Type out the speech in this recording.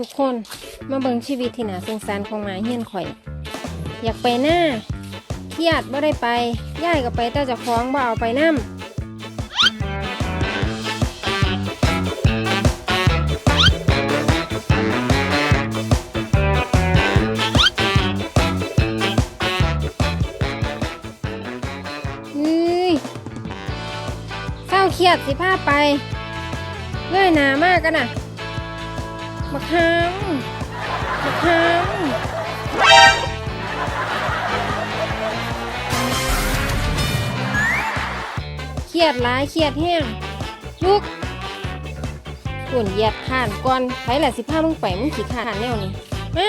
ทุกคนมาเบิ่งชีวิตที่หนาสงสารของหมาเฮียนข่อย อยากไปหน้าเครียดบ่ได้ไปย่ายก็ไปแต่จะคล้องบ่เอาไปนำเฮ้ยเศร้าเครียดสิพาไปเลื่อยหนามากกันน่ะ บักฮามบักฮามเครียดหลายเครียดแห้งลุกส่นเหยียดข่านก่อนไผแหละสิพามึงไปมึงขี่ข่านแนวนี้มา